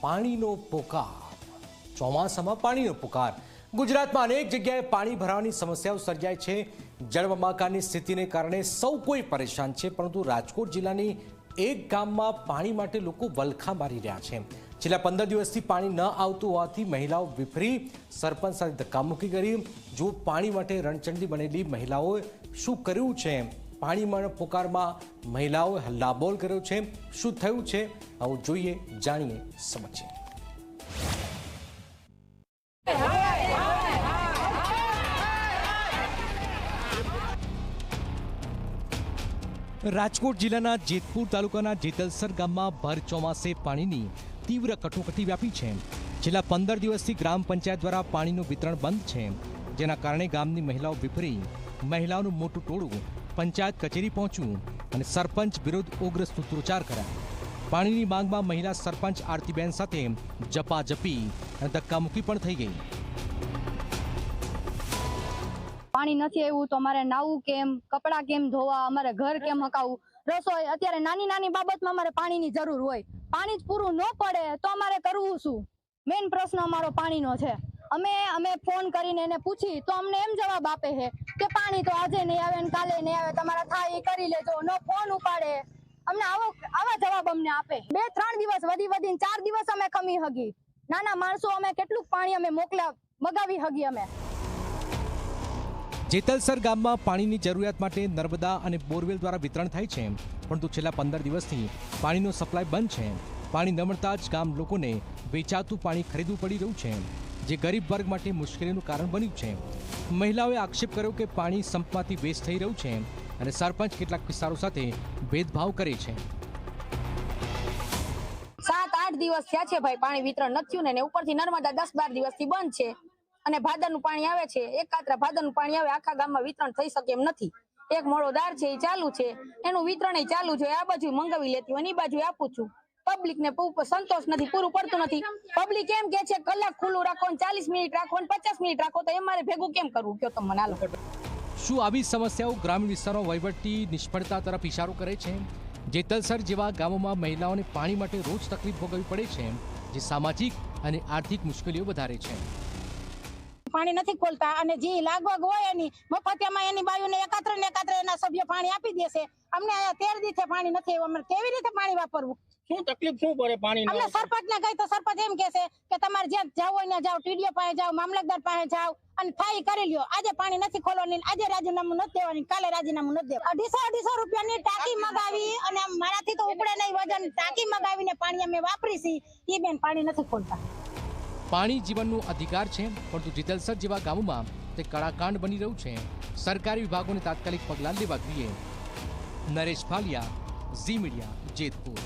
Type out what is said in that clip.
પાણીનો પોકાર. ચોમાસામાં પાણીનો પોકાર. ગુજરાતમાં અનેક જગ્યાએ પાણી ભરાવાની સમસ્યાઓ સર્જાય છે. જળબંબાકારની સ્થિતિને કારણે સૌ કોઈ પરેશાન છે, પરંતુ રાજકોટ જિલ્લાની એક ગામમાં પાણી માટે લોકો વલખા મારી રહ્યા છે. છેલ્લા પંદર દિવસથી પાણી ન આવતું હોવાથી મહિલાઓ વિફરી સરપંચ સાથે ધક્કામુક્કી કરી. જો પાણી માટે રણચંડી બનેલી મહિલાઓએ શું કર્યું છે? પાણીમાં પોકારમાં મહિલાઓએ હલ્લાબોલ કર્યો છે. શું થયું છે? આવું જોઈએ, જાણીએ સમજીએ. રાજકોટ જિલ્લાના જેતપુર તાલુકાના જેતલસર ગામમાં ભર ચોમાસે પાણીની તીવ્ર કટોકટી વ્યાપી છે. છેલ્લા પંદર દિવસથી ગ્રામ પંચાયત દ્વારા પાણીનું વિતરણ બંધ છે. જેના કારણે ગામની મહિલાઓ વિફરી મહિલાઓનું મોટું ટોળું પંચાયત કચેરી પહોંચ્યું અને સરપંચ વિરુદ્ધ ઉગ્ર સૂત્રોચ્ચાર કર્યા. પાણીની માંગમાં મહિલા સરપંચ આરતીબેન સાથે જપાજપી અને ધક્કામુક્કી પણ થઈ ગઈ. પાણી નથી આવ્યું તો અમારે નાવું કેમ, કપડાં કેમ ધોવા, અમારે ઘર કેમ હકાવું? રસોઈ અત્યારે નાની નાની બાબતમાં અમારે પાણીની જરૂર હોય. પાણી જ પૂરું ન પડે તો અમારે કરવું શું? મેઇન પ્રશ્ન અમારો પાણીનો છે. અમે અમે ફોન કરીને એને પૂછી, તો અમને એમ જવાબ આપે છે કે પાણી તો આજે નહીં આવે ને કાલે નહીં આવે, તમારા થાય એ કરી લેજો, નો ફોન ઉપાડે. અમને આવો, આવા જવાબ અમને આપે. બે, ત્રણ દિવસ વધી વધીને ચાર દિવસ અમે ખમી હગી. નાના માણસો અમે કેટલું પાણી અમે મોકલા, મગાવી હગી અમે. જેતલસર ગામમાં પાણીની જરૂરિયાત માટે નર્મદા અને બોરવેલ દ્વારા વિતરણ થાય છે. પરંતુ છેલ્લા પંદર દિવસથી પાણીનો સપ્લાય બંધ છે. પાણી ન મળતા જ ગામ લોકોને વેચાતું પાણી ખરીદવું પડી રહ્યું છે. જે ગરીબ વર્ગ માટે મુશ્કેલીનું કારણ બન્યું છે. મહિલાઓએ આક્ષેપ કર્યો કે પાણી સંપમાંથી વેસ્ટ થઈ રહ્યું છે અને સરપંચ કેટલાક વિસ્તારો સાથે ભેદભાવ કરે છે. સાત આઠ દિવસ થયા છે ભાઈ, પાણી વિતરણ નથી ને ઉપરથી નર્મદા દસ બાર દિવસથી બંધ છે અને ભાદરનું પાણી આવે છે. એક કાતરા ભાદરનું પાણી આવે, આખા ગામમાં વિતરણ થઈ શકે એમ નથી. એક મોડો દાર છે એ ચાલુ છે. એનું વિતરણ ચાલુ છે, આ બાજુ મંગાવી લેતી હોય અને એ બાજુ આપું છું. પબ્લિક ને સંતોષ નથી પૂરું પડતું નથી. પબ્લિક એમ કે છે કલાક ખુલ્લું રાખો ને ચાલીસ મિનિટ રાખો ને પચાસ મિનિટ રાખો તો એ મારે ભેગું કેમ કરવું? કયો તમે મને શું આવી સમસ્યાઓ ગ્રામીણ વિસ્તારો વહીવટી નિષ્ફળતા તરફ ઇશારો કરે છે? જેતલસર જેવા ગામોમાં મહિલાઓને પાણી માટે રોજ તકલીફ ભોગવવી પડે છે જે સામાજિક અને આર્થિક મુશ્કેલીઓ વધારે છે. પાણી નથી ખોલતા અને જે લાગવગ હોય એની મફતિયામાં એની બાયુને એકાત્ર ને એકાત્ર એના સભ્ય પાણી આપી દેશે અમને અહીંયા તેર દિવસે પાણી નથી અમને કેવી રીતે પાણી વાપરવું? શું તકલીફ શું પડે પાણી અમને સરપંચ ને ગઈ તો સરપંચ એમ કહેશે કે તમારે જ્યાં જવું હોય ત્યાં જાઓ ટીડીઓ પાસે જાઓ મામલતદાર પાસે જાઓ અને ફાઈ કરી લ્યો. આજે પાણી નથી ખોલવાની આજે રાજીનામું નથી દેવાની કાલે રાજીનામું નથી દેવાનું. અઢીસો અઢીસો રૂપિયાની ટાંકી મગાવી અને મારાથી તો ઉપડે નહીં વજન. ટાંકી મગાવીને પાણી અમે વાપરી છીએ એ બેન પાણી નથી ખોલતા. પાણી જીવનનો અધિકાર છે પરંતુ જીતલસર જેવા ગામોમાં તે કળાકાંડ બની રહ્યું છે. સરકારી વિભાગોને તાત્કાલિક પગલાં લેવા જોઈએ નરેશ ફાલિયા ઝી મીડિયા જેતપુર.